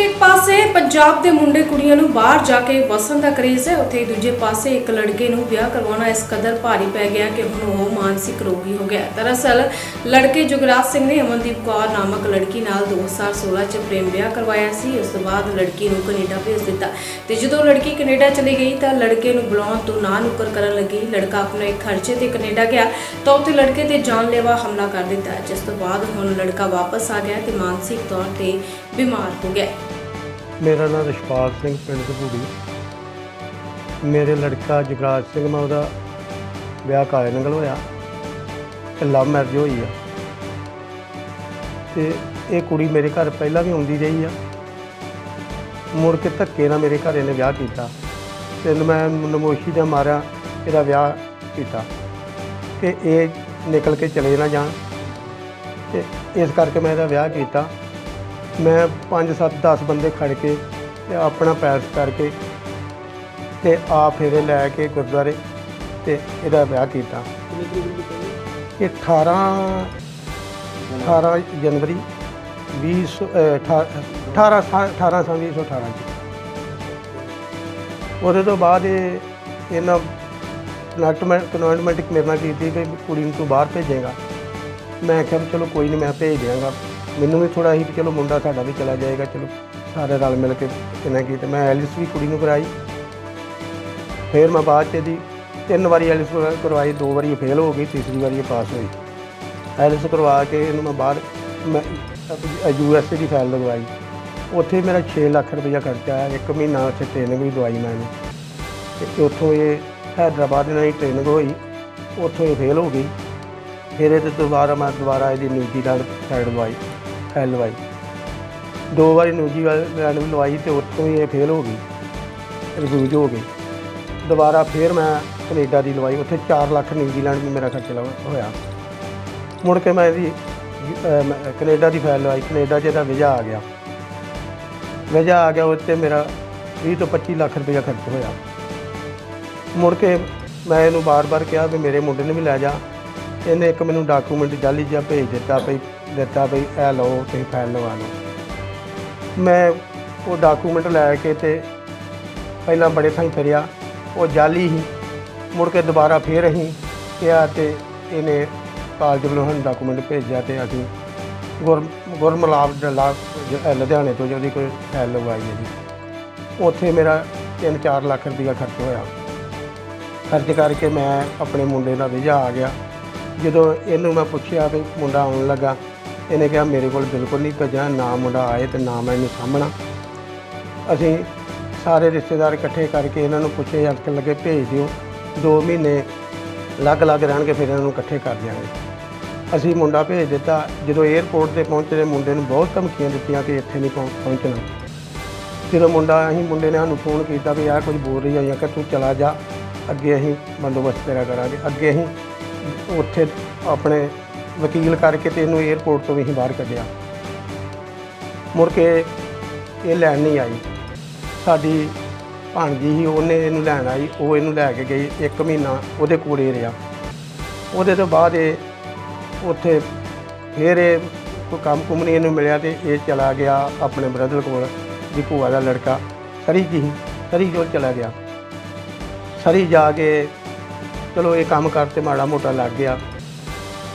ਜਿੱਥੇ ਇੱਕ ਪਾਸੇ ਪੰਜਾਬ ਦੇ ਮੁੰਡੇ ਕੁੜੀਆਂ ਨੂੰ ਬਾਹਰ ਜਾ ਕੇ ਵਸਣ ਦਾ ਕਰੇਜ਼ ਹੈ। ਉੱਥੇ ਦੂਜੇ ਪਾਸੇ ਇੱਕ ਲੜਕੇ ਨੂੰ ਵਿਆਹ ਕਰਵਾਉਣਾ ਇਸ ਕਦਰ ਭਾਰੀ ਪੈ ਗਿਆ ਕਿ ਹੁਣ ਉਹ ਮਾਨਸਿਕ ਰੋਗੀ ਹੋ ਗਿਆ। ਦਰਅਸਲ, ਲੜਕੇ ਜੁਗਰਾਜ ਸਿੰਘ ਨੇ ਅਮਨਦੀਪ ਕੌਰ ਨਾਮਕ ਲੜਕੀ ਨਾਲ 2016 ਚ ਪ੍ਰੇਮ ਵਿਆਹ ਕਰਵਾਇਆ ਸੀ। ਉਸ ਤੋਂ ਬਾਅਦ ਲੜਕੀ ਨੂੰ ਕੈਨੇਡਾ ਭੇਜ ਦਿੱਤਾ। ਤੇ ਜਦੋਂ ਲੜਕੀ ਕੈਨੇਡਾ ਚਲੀ ਗਈ ਤਾਂ ਲੜਕੇ ਨੂੰ ਬੁਲਾਉਣ ਤੋਂ ਨਾ ਨੁਕਰ ਕਰਨ ਲੱਗੀ। ਲੜਕਾ ਆਪਣੇ ਖਰਚੇ ਤੇ ਕੈਨੇਡਾ ਗਿਆ ਤਾਂ ਉੱਥੇ ਲੜਕੇ ਤੇ ਜਾਨਲੇਵਾ ਹਮਲਾ ਕਰ ਦਿੱਤਾ। ਜਿਸ ਤੋਂ ਬਾਅਦ ਹੁਣ ਲੜਕਾ ਵਾਪਸ ਆ ਗਿਆ ਤੇ ਮਾਨਸਿਕ ਤੌਰ ਤੇ ਬਿਮਾਰ ਹੋ ਗਿਆ। ਮੇਰਾ ਨਾਮ ਰਿਸ਼ਪਾਲ ਸਿੰਘ, ਪਿੰਡ ਕਪੂੜੀ ਮੇਰੇ ਲੜਕਾ ਜਗਰਾਜ ਸਿੰਘ, ਮੈਂ ਉਹਦਾ ਵਿਆਹ ਕਾਲੇ ਨੰਗਲ ਹੋਇਆ ਤੇ ਲਵ ਮੈਰਿਜ ਹੋਈ ਆ। ਤੇ ਇਹ ਕੁੜੀ ਮੇਰੇ ਘਰ ਪਹਿਲਾਂ ਵੀ ਆਉਂਦੀ ਰਹੀ ਆ। ਮੁੜ ਕੇ ਧੱਕੇ ਨਾਲ ਮੇਰੇ ਘਰ ਇਹਨੇ ਵਿਆਹ ਕੀਤਾ ਤੇ ਮੈਂ ਨਮੋਸ਼ੀ ਦਾ ਮਾਰਿਆ, ਇਹਦਾ ਵਿਆਹ ਕੀਤਾ। ਕਿ ਇਹ ਨਿਕਲ ਕੇ ਚਲੇ ਨਾ ਜਾਣ ਤੇ ਇਸ ਕਰਕੇ ਮੈਂ ਇਹਦਾ ਵਿਆਹ ਕੀਤਾ। ਮੈਂ 5 7 10 ਬੰਦੇ ਖੜ ਕੇ ਤੇ ਆਪਣਾ ਪੈਸ ਕਰਕੇ ਤੇ ਆ ਫੇਰੇ ਲੈ ਕੇ ਗੁਰਦੁਆਰੇ ਤੇ ਇਹਦਾ ਵਿਆਹ ਕੀਤਾ। ਇਹ 18 18 ਜਨਵਰੀ 20 ਅਹ, 18 18 ਸਾਲ 2018 ਚ ਉਹਦੇ ਤੋਂ ਬਾਅਦ ਇਹ ਇਹਨਾਂ ਕਨੈਕਟਮੈਂਟ ਕਨਵੈਂਟਮੈਂਟ ਮੇਰੇ ਨਾਲ ਕੀਤੀ ਕਿ ਕੁੜੀ ਨੂੰ ਤੂੰ ਬਾਹਰ ਭੇਜੇਗਾ। ਮੈਂ ਕਿਹਾ ਚਲੋ ਕੋਈ ਨਹੀਂ ਮੈਂ ਭੇਜ ਦਿਆਂਗਾ। ਮੈਨੂੰ ਵੀ ਥੋੜਾ ਸੀ ਕਿ ਚਲੋ ਮੁੰਡਾ ਸਾਡਾ ਵੀ ਚਲਾ ਜਾਏਗਾ, ਚਲੋ ਸਾਰੇ ਰਲ ਮਿਲ ਕੇ ਕਿੰਨਾ ਕੀ ਤੇ ਮੈਂ ਐਲਿਸ ਵੀ ਕੁੜੀ ਨੂੰ ਕਰਾਈ। ਫਿਰ ਮੈਂ ਬਾਅਦ ਚ ਇਹਦੀ ਤਿੰਨ ਵਾਰੀ ਐਲਿਸ ਕਰਵਾਈ, ਦੋ ਵਾਰੀ ਫੇਲ ਹੋ ਗਈ, ਤੀਸਰੀ ਵਾਰੀ ਇਹ ਪਾਸ ਹੋਈ। ਐਲਿਸ ਕਰਵਾ ਕੇ ਇਹਨੂੰ ਮੈਂ ਬਾਹਰ ਮੈਂ ਯੂ ਐਸ ਏ ਦੀ ਫਾਈਲ ਲਗਵਾਈ। ਉੱਥੇ ਮੇਰਾ 6 ਲੱਖ ਰੁਪਈਆ ਖਰਚਾ ਆਇਆ, ਇੱਕ ਮਹੀਨਾ ਉੱਥੇ ਟ੍ਰੇਨਿੰਗ ਵੀ ਦਵਾਈ ਮੈਂ ਇਹਨੂੰ। ਤੇ ਉੱਥੋਂ ਇਹ ਹੈਦਰਾਬਾਦ ਨਾਲ ਹੀ ਟ੍ਰੇਨਿੰਗ ਹੋਈ, ਉੱਥੋਂ ਇਹ ਫੇਲ ਹੋ ਗਈ। ਫਿਰ ਇਹ ਤੇ ਦੁਬਾਰਾ ਮੈਂ ਦੁਬਾਰਾ ਇਹਦੀ ਨਿਊਜ਼ੀਲੈਂਡ ਸਾਈਡ ਲਵਾਈ ਫਾਈਲ ਲਵਾਈ। ਦੋ ਵਾਰੀ ਨਿਊਜ਼ੀਲੈਂਡ ਵੀ ਲਵਾਈ ਤੇ ਉੱਥੋਂ ਹੀ ਇਹ ਫੇਲ ਹੋ ਗਈ ਰਿਫਿਊਜ ਹੋ ਗਈ। ਦੁਬਾਰਾ ਫਿਰ ਮੈਂ ਕੈਨੇਡਾ ਦੀ ਲਵਾਈ ਉੱਥੇ 4 ਲੱਖ ਨਿਊਜ਼ੀਲੈਂਡ ਵੀ ਮੇਰਾ ਖਰਚਾ ਲਵਾ- ਹੋਇਆ। ਮੁੜ ਕੇ ਮੈਂ ਇਹਦੀ ਅਹ, ਕੈਨੇਡਾ ਦੀ ਫਾਈਲ ਲਵਾਈ ਕੈਨੇਡਾ 'ਚ ਇਹਦਾ ਵੀਜ਼ਾ ਆ ਗਿਆ। ਵੀਜ਼ਾ ਆ ਗਿਆ ਉੱਤੇ ਮੇਰਾ 20 ਤੋਂ 25 ਲੱਖ ਰੁਪਏ ਖਰਚ ਹੋਇਆ। ਮੁੜ ਕੇ ਮੈਂ ਇਹਨੂੰ ਬਾਰ-ਬਾਰ ਕਿਹਾ ਵੀ ਮੇਰੇ ਮੁੰਡੇ ਨੂੰ ਵੀ ਲੈ ਜਾ। ਇਹਨੇ ਇੱਕ ਮੈਨੂੰ ਡਾਕੂਮੈਂਟ ਜਾਲੀ ਜਿਹਾ ਭੇਜ ਦਿੱਤਾ ਭਈ ਦਿੱਤਾ ਵੀ ਇਹ ਲਓ ਤੁਸੀਂ ਫਾਈਲ ਲਵਾ ਲਓ। ਮੈਂ ਉਹ ਡਾਕੂਮੈਂਟ ਲੈ ਕੇ ਤੇ ਪਹਿਲਾਂ ਬੜੇ ਥਾਈਂ ਫਿਰਿਆ, ਉਹ ਜਾਲੀ ਹੀ ਮੁੜ ਕੇ ਦੁਬਾਰਾ ਫੇਰ ਅਸੀਂ ਕਿਹਾ ਤੇ ਇਹਨੇ ਕਾਲਜ ਵੱਲੋਂ ਸਾਨੂੰ ਡਾਕੂਮੈਂਟ ਭੇਜਿਆ ਤੇ ਅਸੀਂ ਗੁਰ ਗੁਰਮਲਾਬ ਡਲਾ ਲੁਧਿਆਣੇ ਤੋਂ ਜਿਹਦੀ ਕੋਈ ਫਾਈਲ ਲਗਵਾਈ ਹੈ ਜੀ। ਉੱਥੇ ਮੇਰਾ 3-4 ਲੱਖ ਰੁਪਈਆ ਖਰਚ ਹੋਇਆ। ਖਰਚ ਕਰਕੇ ਮੈਂ ਆਪਣੇ ਮੁੰਡੇ ਦਾ ਵੀਜ਼ਾ ਆ ਗਿਆ। ਜਦੋਂ ਇਹਨੂੰ ਮੈਂ ਪੁੱਛਿਆ ਵੀ ਮੁੰਡਾ ਆਉਣ ਲੱਗਾ ਇਹਨੇ ਕਿਹਾ, ਮੇਰੇ ਕੋਲ ਬਿਲਕੁਲ ਨਹੀਂ ਭੇਜਿਆ ਨਾ ਮੁੰਡਾ ਆਏ ਤੇ ਨਾ ਮੈਂ ਇਹਨੂੰ ਸਾਂਭਣਾ ਅਸੀਂ ਸਾਰੇ ਰਿਸ਼ਤੇਦਾਰ ਇਕੱਠੇ ਕਰਕੇ ਇਹਨਾਂ ਨੂੰ ਪੁੱਛੇ ਅਟਕ ਲੱਗੇ ਭੇਜ ਦਿਓ। 2 ਮਹੀਨੇ ਅਲੱਗ-ਅਲੱਗ ਰਹਿਣਗੇ, ਫਿਰ ਇਹਨਾਂ ਨੂੰ ਇਕੱਠੇ ਕਰ ਦਿਆਂਗੇ। ਅਸੀਂ ਮੁੰਡਾ ਭੇਜ ਦਿੱਤਾ। ਜਦੋਂ 에ਅਰਪੋਰਟ ਤੇ ਪਹੁੰਚੇ ਮੁੰਡੇ ਨੂੰ ਬਹੁਤ ਧਮਕੀਆਂ ਦਿੱਤੀਆਂ ਕਿ ਇੱਥੇ ਨਹੀਂ ਪਹੁੰ- ਪਹੁੰਚਣਾ। ਜਦੋਂ ਮੁੰਡਾ, ਅਸੀਂ ਮੁੰਡੇ ਨੇ ਸਾਨੂੰ ਫੋਨ ਕੀਤਾ ਵੀ ਆਹ ਕੁਝ ਬੋਲ ਰਹੀ ਆ ਜਾਂ ਕਿ ਤੂੰ ਚਲਾ ਜਾ। ਅੱਗੇ ਅਸੀਂ ਬੰਦੋਬਸਤ ਤੇਰਾ ਕਰਾਂਗੇ। ਅੱਗੇ ਅਸੀਂ ਉੱਥੇ ਆਪਣੇ ਵਕੀਲ ਕਰਕੇ ਤੇ ਇਹਨੂੰ 에ਅਰਪੋਰਟ ਤੋਂ ਵੀ ਅਸੀਂ ਬਾਹਰ ਕੱਢਿਆ। ਮੁੜ ਕੇ ਇਹ ਲੈਣ ਨਹੀਂ ਆਈ। ਸਾਡੀ ਭਾਣਜੀ ਹੀ ਉਹਨੇ ਇਹਨੂੰ ਲੈਣ ਆਈ, ਉਹ ਇਹਨੂੰ ਲੈ ਕੇ ਗਈ, ਇੱਕ ਮਹੀਨਾ ਉਹਦੇ ਕੋਲ ਹੀ ਰਿਹਾ। ਉਹਦੇ ਤੋਂ ਬਾਅਦ ਇਹ ਉੱਥੇ ਫਿਰ ਇਹ ਕੋਈ ਕੰਮ ਕੁਮ ਨਹੀਂ ਇਹਨੂੰ ਮਿਲਿਆ ਤੇ ਇਹ ਚਲਾ ਗਿਆ ਆਪਣੇ ਬ੍ਰਦਰ ਕੋਲ ਦੀ ਭੂਆ ਦਾ ਲੜਕਾ। ਸਰੀ ਜੀ, ਸਰੀ ਜੋ ਚਲਾ ਗਿਆ। ਸਰੀ ਜਾ ਕੇ ਚਲੋ ਇਹ ਕੰਮ ਕਰਤੇ ਮਾੜਾ ਮੋਟਾ ਲੱਗ ਗਿਆ।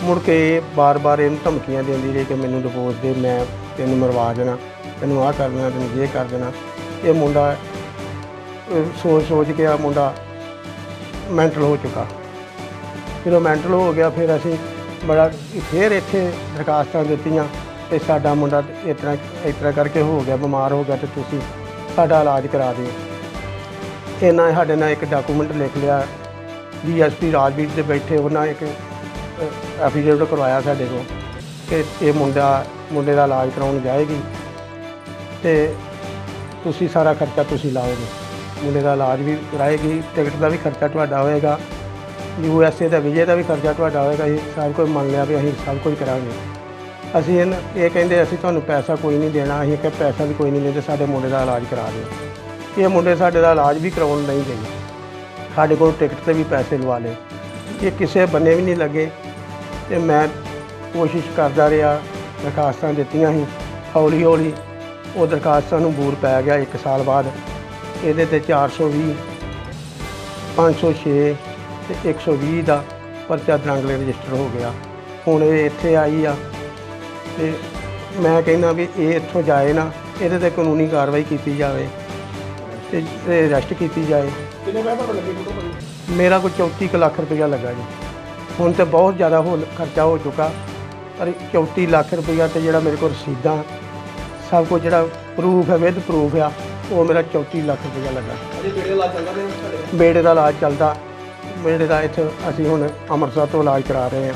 ਮੁੜ ਕੇ ਬਾਰ-ਬਾਰ ਇਹਨੂੰ ਧਮਕੀਆਂ ਦਿੰਦੀ ਰਹੀ ਕਿ ਮੈਨੂੰ ਡਿਵੋਰਸ ਦੇ, ਮੈਂ ਤੈਨੂੰ ਮਰਵਾ ਦੇਣਾ, ਤੈਨੂੰ ਆਹ ਕਰ ਦੇਣਾ, ਤੈਨੂੰ ਇਹ ਕਰ ਦੇਣਾ। ਇਹ ਮੁੰਡਾ ਸੋਚ ਸੋਚ ਕੇ ਆ ਮੁੰਡਾ ਮੈਂਟਲ ਹੋ ਚੁੱਕਾ। ਜਦੋਂ ਮੈਂਟਲ ਹੋ ਗਿਆ, ਫਿਰ ਅਸੀਂ ਬੜਾ ਫਿਰ ਇੱਥੇ ਦਰਖਾਸਤਾਂ ਦਿੱਤੀਆਂ ਤੇ ਸਾਡਾ ਮੁੰਡਾ ਇਸ ਤਰ੍ਹਾਂ ਇਸ ਤਰ੍ਹਾਂ ਕਰਕੇ ਹੋ ਗਿਆ, ਬਿਮਾਰ ਹੋ ਗਿਆ ਤੇ ਤੁਸੀਂ ਸਾਡਾ ਇਲਾਜ ਕਰਾ ਦਿਓ। ਇਹਨਾਂ ਸਾਡੇ ਨਾਲ ਇੱਕ ਡਾਕੂਮੈਂਟ ਲਿਖ ਲਿਆ। ਡੀਐਸਪੀ ਰਾਜਵੀਰ ਦੇ ਬੈਠੇ, ਉਹਨਾਂ ਇੱਕ ਐਫੀਡੇਵਿਟ ਕਰਵਾਇਆ ਸਾਡੇ ਕੋਲ ਕਿ ਇਹ ਮੁੰਡਾ, ਮੁੰਡੇ ਦਾ ਇਲਾਜ ਕਰਾਉਣ ਜਾਏਗੀ ਤੇ ਤੁਸੀਂ ਸਾਰਾ ਖਰਚਾ ਤੁਸੀਂ ਲਾਓਗੇ। ਮੁੰਡੇ ਦਾ ਇਲਾਜ ਵੀ ਕਰਾਏਗੀ, ਟਿਕਟ ਦਾ ਵੀ ਖਰਚਾ ਤੁਹਾਡਾ ਹੋਏਗਾ, ਯੂ ਐਸ ਏ ਦਾ ਵੀਜ਼ੇ ਦਾ ਵੀ ਖਰਚਾ ਤੁਹਾਡਾ ਹੋਏਗਾ, ਇਹ ਸਭ ਕੁਝ ਮੰਨ ਲਿਆ ਵੀ ਅਸੀਂ ਸਭ ਕੁਝ ਕਰਾਂਗੇ। ਅਸੀਂ ਇਹਨ- ਇਹ ਕਹਿੰਦੇ ਅਸੀਂ ਤੁਹਾਨੂੰ ਪੈਸਾ ਕੋਈ ਨਹੀਂ ਦੇਣਾ, ਅਸੀਂ ਕਿ ਪੈਸਾ ਵੀ ਕੋਈ ਨਹੀਂ ਲੈਂਦੇ, ਸਾਡੇ ਮੁੰਡੇ ਦਾ ਇਲਾਜ ਕਰਾ ਦਿਓ। ਇਹ ਮੁੰਡੇ ਸਾਡੇ ਦਾ ਇਲਾਜ ਵੀ ਕਰਾਉਣ ਨਹੀਂ ਗਏ। ਸਾਡੇ ਕੋਲ ਟਿਕਟ ਤੇ ਵੀ ਪੈਸੇ ਲਵਾ ਲਏ। ਇਹ ਕਿਸੇ ਬੰਨੇ ਵੀ ਨਹੀਂ ਲੱਗੇ। ਤੇ ਮੈਂ ਕੋਸ਼ਿਸ਼ ਕਰਦਾ ਰਿਹਾ ਦਰਖਾਸਤਾਂ ਦਿੱਤੀਆਂ ਸੀ। ਹੌਲੀ ਹੌਲੀ ਉਹ ਦਰਖਾਸਤ ਨੂੰ ਬੂਰ ਪੈ ਗਿਆ 1 ਸਾਲ ਬਾਅਦ। ਇਹਦੇ ਤੇ 420 506 ਤੇ 120 ਦਾ ਪਰਚਾ ਦਰੰਗਲੇ ਰਜਿਸਟਰ ਹੋ ਗਿਆ। ਹੁਣ ਇਹ ਇੱਥੇ ਆਈ ਆ ਤੇ ਮੈਂ ਕਹਿੰਦਾ ਵੀ ਇਹ ਇੱਥੋਂ ਜਾਏ ਨਾ ਇਹਦੇ ਤੇ ਕਾਨੂੰਨੀ ਕਾਰਵਾਈ ਕੀਤੀ ਜਾਵੇ ਤੇ ਅਰੈਸਟ ਕੀਤੀ ਜਾਏ। ਕਿੰਨੇ ਪੈਸੇ ਲੱਗੇ? ਮੇਰਾ ਕੋਈ 34 ਕੁ ਲੱਖ ਰੁਪਇਆ ਲੱਗਾ ਜੀ। ਹੁਣ ਤੇ ਬਹੁਤ ਜ਼ਿਆਦਾ ਹੋ ਖਰਚਾ ਹੋ ਚੁੱਕਾ। ਪਰ 34 ਲੱਖ ਰੁਪਇਆ ਤੇ ਜਿਹੜਾ ਮੇਰੇ ਕੋਲ ਰਸੀਦਾਂ ਸਭ ਕੁਝ ਜਿਹੜਾ ਪ੍ਰੂਫ ਹੈ ਵਿਦ ਪ੍ਰੂਫ ਆ ਉਹ ਮੇਰਾ 34 ਲੱਖ ਰੁਪਇਆ ਲੱਗਾ। ਅਜੇ ਬੇੜੇ ਦਾ ਇਲਾਜ ਚੱਲਦਾ ਪਿਆ ਤੁਹਾਡੇ? ਬੇੜੇ ਦਾ ਇਲਾਜ ਚੱਲਦਾ। ਬੇੜੇ ਦਾ ਇੱਥੇ ਅਸੀਂ ਹੁਣ ਅੰਮ੍ਰਿਤਸਰ ਤੋਂ ਇਲਾਜ ਕਰਾ ਰਹੇ ਹਾਂ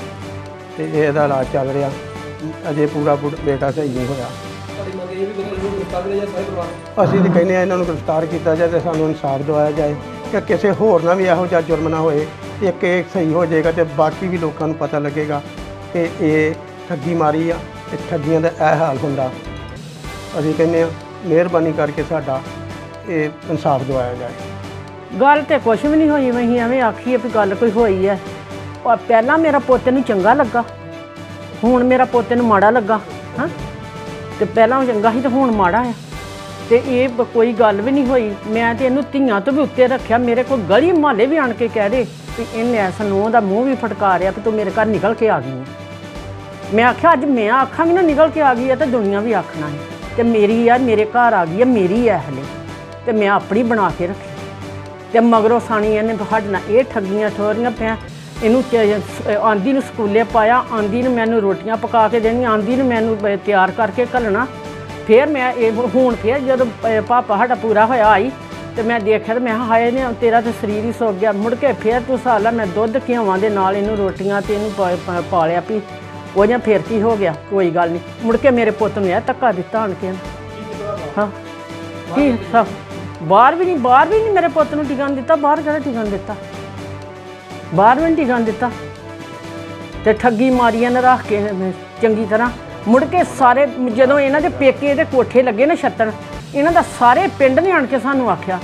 ਤੇ ਇਹਦਾ ਇਲਾਜ ਚੱਲ ਰਿਹਾ। ਅਜੇ ਪੂਰਾ ਬੇਟਾ ਸਹੀ ਨਹੀਂ ਹੋਇਆ। ਅਸੀਂ ਤਾਂ ਕਹਿੰਦੇ ਆ ਇਹਨਾਂ ਨੂੰ ਗ੍ਰਿਫਤਾਰ ਕੀਤਾ ਜਾਏ ਤੇ ਸਾਨੂੰ ਇਨਸਾਫ ਦਿਵਾਇਆ ਜਾਏ ਕਿ ਕਿਸੇ ਹੋਰ ਨਾਲ ਵੀ ਇਹੋ ਜਿਹਾ ਜੁਰਮ ਨਾ ਹੋਏ। ਇੱਕ ਇਹ ਸਹੀ ਹੋ ਜਾਏਗਾ ਤੇ ਬਾਕੀ ਵੀ ਲੋਕਾਂ ਨੂੰ ਪਤਾ ਲੱਗੇਗਾ ਕਿ ਇਹ ਠੱਗੀ ਮਾਰੀ ਆ ਤੇ ਠੱਗੀਆਂ ਦਾ ਇਹ ਹਾਲ ਹੁੰਦਾ। ਅਸੀਂ ਕਹਿੰਦੇ ਆ ਮਿਹਰਬਾਨੀ ਕਰਕੇ ਸਾਡਾ ਇਹ ਇਨਸਾਫ ਦਿਵਾਇਆ ਜਾਏ। ਗੱਲ ਤੇ ਕੁਛ ਵੀ ਨਹੀਂ ਹੋਈ ਵਹੀਂ ਐਵੇਂ ਆਖੀਏ ਵੀ ਗੱਲ ਕੋਈ ਹੋਈ ਐ। ਔਰ ਪਹਿਲਾਂ ਮੇਰਾ ਪੁੱਤ ਨੂੰ ਚੰਗਾ ਲੱਗਾ, ਹੁਣ ਮੇਰਾ ਪੁੱਤ ਨੂੰ ਮਾੜਾ ਲੱਗਾ, ਹਾਂ? ਤੇ ਪਹਿਲਾਂ ਉਹ ਚੰਗਾ ਸੀ ਤੇ ਹੁਣ ਮਾੜਾ ਆ। ਤੇ ਇਹ ਕੋਈ ਗੱਲ ਵੀ ਨਹੀਂ ਹੋਈ। ਮੈਂ ਤੇ ਇਹਨੂੰ ਧੀਆਂ ਤੋਂ ਵੀ ਉੱਤੇ ਰੱਖਿਆ, ਮੇਰੇ ਕੋਲ ਗਲੀ ਮਹੱਲੇ ਵੀ ਆਣ ਕੇ ਕਹਿ ਦੇ। ਵੀ ਇਹਨੇ ਐਸਾ ਨੂੰ ਦਾ ਮੂੰਹ ਵੀ ਫਟਕਾਰਿਆ ਕਿ ਤੂੰ ਮੇਰੇ ਘਰ ਨਿਕਲ ਕੇ ਆ ਗਈ ਹੈ। ਮੈਂ ਆਖਿਆ, ਅੱਜ ਮੈਂ ਆਖਾਂਗੀ ਨਾ ਨਿਕਲ ਕੇ ਆ ਗਈ ਹੈ ਤੇ ਦੁਨੀਆ ਵੀ ਆਖਣਾ ਹੈ ਤੇ ਮੇਰੀ ਆ, ਮੇਰੇ ਘਰ ਆ ਗਈ ਹੈ, ਮੇਰੀ ਹੈ ਹਲੇ ਤੇ ਮੈਂ ਆਪਣੀ ਬਣਾ ਕੇ ਰੱਖੀ। ਤੇ ਮਗਰੋਂ ਸਾਣੀ ਇਹਨੇ ਸਾਡੇ ਨਾਲ ਇਹ ਠੱਗੀਆਂ ਠੋਰੀਆਂ ਪਿਆ। ਇਹਨੂੰ ਚ- ਆਂਦੀ ਨੂੰ ਸਕੂਲੇ ਪਾਇਆ, ਆਂਦੀ ਨੂੰ ਮੈਨੂੰ ਰੋਟੀਆਂ ਪਕਾ ਕੇ ਦੇਣੀਆਂ ਆਂਦੀ ਨੂੰ ਮੈਨੂੰ ਤਿਆਰ ਕਰਕੇ ਘੱਲਣਾ। ਫਿਰ ਮੈਂ ਇਹ ਹੁਣ ਫਿਰ ਜਦੋਂ ਪ- ਪਾਪਾ ਸਾਡਾ ਪੂਰਾ ਹੋਇਆ ਆਈ ਤੇ ਮੈਂ ਦੇਖਿਆ ਤੇ ਮੈਂ ਕਿਹਾ, ਹਾਏ ਨੇ ਤੇਰਾ ਤੇ ਸਰੀਰ ਹੀ ਸੁੱਕ ਗਿਆ। ਮੁੜ ਕੇ ਫਿਰ ਤੂੰ ਸਾਲਾ ਮੈਂ ਦੁੱਧ ਘਿਓਵਾਂ ਦੇ ਨਾਲ ਇਹਨੂੰ ਰੋਟੀਆਂ ਤੇ ਇਹਨੂੰ ਪਾ- ਪਾ- ਪਾਲਿਆ ਵੀ ਉਹ ਜਾਂ ਫਿਰ ਕੀ ਹੋ ਗਿਆ? ਕੋਈ ਗੱਲ ਨਹੀਂ। ਮੁੜ ਕੇ ਮੇਰੇ ਪੁੱਤ ਨੂੰ ਇਹ ਧੱਕਾ ਦਿੱਤਾ ਆਣ ਕੇ। ਹਾਂ। ਕੀ? ਸਭ ਬਾਹਰ ਵੀ ਨਹੀਂ ਬਾਹਰ ਵੀ ਨਹੀਂ ਮੇਰੇ ਪੁੱਤ ਨੂੰ ਟਿਕਣ ਦਿੱਤਾ। ਬਾਹਰ ਕਿਹੜਾ ਟਿਕਣ ਦਿੱਤਾ? ਬਾਹਰ ਵੀ ਨਹੀਂ ਟਿਕਣ ਦਿੱਤਾ। ਤੇ ਠੱਗੀ ਮਾਰੀਆਂ ਨੇ ਰੱਖ ਕੇ ਇਹਨੇ ਚੰਗੀ ਤਰ੍ਹਾਂ। ਮੁੜ ਕੇ ਸਾਰੇ ਜਦੋਂ ਇਹਨਾਂ ਦੇ ਪੇਕੇ ਦੇ ਕੋਠੇ ਲੱਗੇ ਨਾ ਛੱਤਰ ਇਹਨਾਂ ਦਾ ਸਾਰੇ ਪਿੰਡ ਨੇ ਆਣ ਕੇ ਸਾਨੂੰ ਆਖਿਆ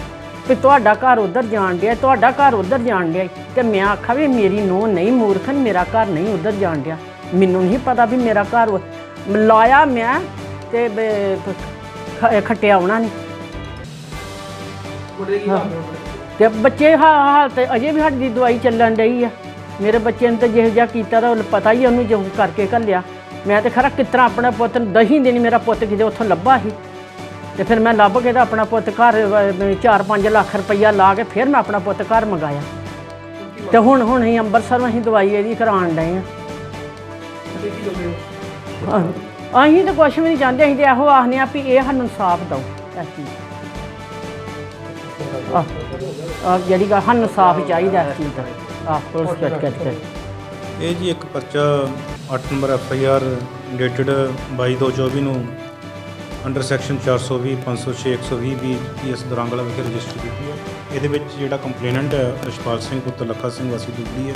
ਵੀ ਤੁਹਾਡਾ ਘਰ ਉਧਰ ਜਾਣ ਡਿਆ ਤੁਹਾਡਾ ਘਰ ਉਧਰ ਜਾਣ ਡਿਆ ਤੇ ਮੈਂ ਆਖਿਆ ਵੀ ਮੇਰੀ ਨੂੰਹ ਨਹੀਂ ਮੂਰਖਨ ਮੇਰਾ ਘਰ ਨਹੀਂ ਉਧਰ ਜਾਣ ਡਿਆ। ਮੈਨੂੰ ਨਹੀਂ ਪਤਾ ਵੀ ਮੇਰਾ ਘਰ ਲਾਇਆ ਮੈਂ ਤੇ ਖੱਟਿਆ ਉਹਨਾਂ ਨੇ। ਨੇ? ਤੇ ਬੱਚੇ ਹਾਲ ਤੇ ਅਜੇ ਵੀ ਸਾਡੀ ਦਵਾਈ ਚੱਲਣ ਡਈ ਆ। ਮੇਰੇ ਬੱਚੇ ਨੇ ਤਾਂ ਜਿਹੋ ਜਿਹਾ ਕੀਤਾ ਤਾਂ ਪਤਾ ਹੀ ਉਹਨੂੰ ਜੋ ਕਰਕੇ ਘੱਲਿਆ। ਮੈਂ ਤੇ ਖਰਾ ਕਿਤਰਾ ਆਪਣਾ ਪੁੱਤ ਨੂੰ ਦਹੀਂ ਦੇਣੀ ਮੇਰਾ ਪੁੱਤ ਕਿਤੇ ਉੱਥੋਂ ਲੱਭਾ ਸੀ। ਤੇ ਫਿਰ ਮੈਂ ਲੱਭ ਕੇ ਤਾਂ ਆਪਣਾ ਪੁੱਤ ਘਰ 4-5 ਲੱਖ ਰੁਪਈਆ ਲਾ ਕੇ ਫਿਰ ਮੈਂ ਆਪਣਾ ਪੁੱਤ ਘਰ ਮੰਗਾਇਆ। ਤੇ ਹੁਣ ਹੁਣ ਅਸੀਂ ਅੰਮ੍ਰਿਤਸਰ ਅਸੀਂ ਦਵਾਈ ਇਹਦੀ ਕਰਾਉਣ ਡਏ ਆ। ਅਸੀਂ ਤਾਂ ਕੁਛ ਵੀ ਨਹੀਂ ਚਾਹੁੰਦੇ, ਅਸੀਂ ਤੇ ਇਹੋ ਆਖਦੇ ਆ ਵੀ ਇਹ ਸਾਨੂੰ ਇਨਸਾਫ ਦਿਓ ਇਸ ਚੀਜ਼। ਦਾ। ਜਿਹੜੀ ਗੱਲ, ਸਾਨੂੰ ਇਨਸਾਫ ਚਾਹੀਦਾ ਇਸ ਚੀਜ਼ ਦਾ। ਆ ਪੁਲਿਸ ਕੱਟ ਕੱਟ ਕੇ ਇਹ ਜੀ ਇੱਕ ਪਰਚਾ 8 number F I R dated 22/2/24 ਨੂੰ ਅੰਡਰ ਸੈਕਸ਼ਨ 420 506 120 ਵੀ ਇਸ ਦਰਾਂਗਲਾ ਵਿਖੇ ਰਜਿਸਟਰ ਕੀਤੀ ਹੈ। ਇਹਦੇ ਵਿੱਚ ਜਿਹੜਾ ਕੰਪਲੇਨੈਂਟ ਹੈ ਰਸ਼ਪਾਲ ਸਿੰਘ, ਪੁੱਤਰ ਲੱਖਾ ਸਿੰਘ ਵਾਸੀ ਦੁਗਲੀ ਹੈ।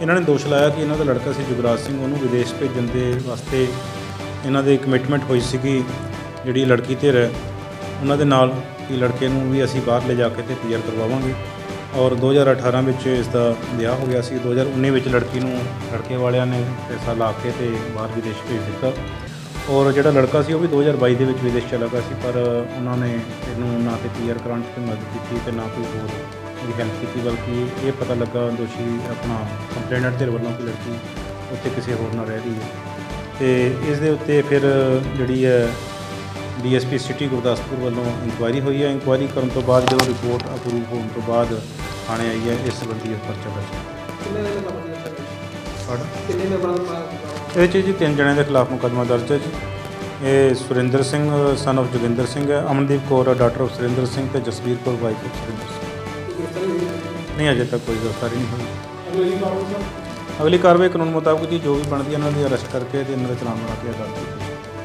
ਇਹਨਾਂ ਨੇ ਦੋਸ਼ ਲਾਇਆ ਕਿ ਇਹਨਾਂ ਦਾ ਲੜਕਾ ਸੀ ਜੁਗਰਾਜ ਸਿੰਘ, ਉਹਨੂੰ ਵਿਦੇਸ਼ ਭੇਜਣ ਦੇ ਵਾਸਤੇ ਇਹਨਾਂ ਦੇ ਕਮਿਟਮੈਂਟ ਹੋਈ ਸੀਗੀ, ਜਿਹੜੀ ਲੜਕੀ ਧਿਰ ਹੈ ਉਹਨਾਂ ਦੇ ਨਾਲ ਕਿ ਲੜਕੇ ਨੂੰ ਵੀ ਅਸੀਂ ਬਾਹਰ ਲੈ ਜਾ ਕੇ ਤੇ ਪੀਆਰ ਕਰਵਾਵਾਂਗੇ। ਔਰ 2018 ਵਿੱਚ ਇਸ ਦਾ ਵਿਆਹ ਹੋ ਗਿਆ ਸੀ। 2019 ਵਿੱਚ ਲੜਕੀ ਨੂੰ ਲੜਕੇ ਵਾਲਿਆਂ ਨੇ ਪੈਸਾ ਲਾ ਕੇ ਤੇ ਬਾਹਰ ਵਿਦੇਸ਼ ਭੇਜ ਦਿੱਤਾ। ਔਰ ਜਿਹੜਾ ਲੜਕਾ ਸੀ ਉਹ ਵੀ 2022 ਦੇ ਵਿੱਚ ਵਿਦੇਸ਼ ਚਲਾ ਗਿਆ ਸੀ ਪਰ ਉਹਨਾਂ ਨੇ ਇਹਨੂੰ ਨਾ ਤੇ ਪੀਆਰ ਕਰਾਉਣ 'ਚ ਕੋਈ ਮਦਦ ਕੀਤੀ ਤੇ ਨਾ ਕੋਈ ਹੋਰ ਉਹਦੀ ਹੈਲਪ ਕੀਤੀ ਬਲਕਿ ਇਹ ਪਤਾ ਲੱਗਾ ਦੋਸ਼ੀ ਆਪਣਾ ਕੰਪਲੇਨੈਂਟ ਦੇ ਵੱਲੋਂ ਕਿ ਲੜਕੀ ਉੱਥੇ ਕਿਸੇ ਹੋਰ ਨਾਲ ਰਹਿ ਰਹੀ ਹੈ। ਤੇ ਇਸ ਦੇ ਉੱਤੇ ਫਿਰ ਜਿਹੜੀ ਹੈ ਡੀਐਸਪੀ ਸਿਟੀ ਗੁਰਦਾਸਪੁਰ ਵੱਲੋਂ ਇਨਕੁਆਇਰੀ ਹੋਈ ਹੈ। ਇਨਕੁਆਇਰੀ ਕਰਨ ਤੋਂ ਬਾਅਦ ਜਦੋਂ ਰਿਪੋਰਟ ਅਪਰੂਵ ਹੋਣ ਤੋਂ ਬਾਅਦ ਥਾਣੇ ਆਈ ਹੈ ਇਸ ਸੰਬੰਧੀ ਪਰਚਾ ਦਰਜ। ਕਿੰਨੇ ਮੈਂਬਰਾਂ ਦਾ ਇਹ ਇਹਦੇ 'ਚ ਜੀ ਤਿੰਨ ਜਣਿਆਂ ਦੇ ਖਿਲਾਫ ਮੁਕੱਦਮਾ ਦਰਜ ਹੈ ਜੀ। ਇਹ ਸੁਰਿੰਦਰ ਸਿੰਘ ਸਨ of ਜੋਗਿੰਦਰ ਸਿੰਘ ਹੈ, ਅਮਨਦੀਪ ਕੌਰ ਡਾਕਟਰ ਆਫ ਸੁਰਿੰਦਰ ਸਿੰਘ ਤੇ ਜਸਵੀਰ ਕੌਰ ਵਾਈਫ ਆਫ ਸੁਰਿੰਦਰ ਸਿੰਘ। ਨਹੀਂ, ਅਜੇ ਤੱਕ ਕੋਈ ਗ੍ਰਿਫਤਾਰੀ ਨਹੀਂ ਹੋਈ। ਅਗਲੀ ਕਾਰਵਾਈ ਕਾਨੂੰਨ ਮੁਤਾਬਕ ਜੀ, ਜੋ ਵੀ ਬਣਦੀ ਹੈ ਉਹਨਾਂ ਦੀ ਅਰੈਸਟ ਕਰਕੇ ਤੇ ਇਹਨਾਂ ਦਾ ਚਲਾਨ ਬਣਾ ਕੇ ਅਦਾਲਤ ਵਿੱਚ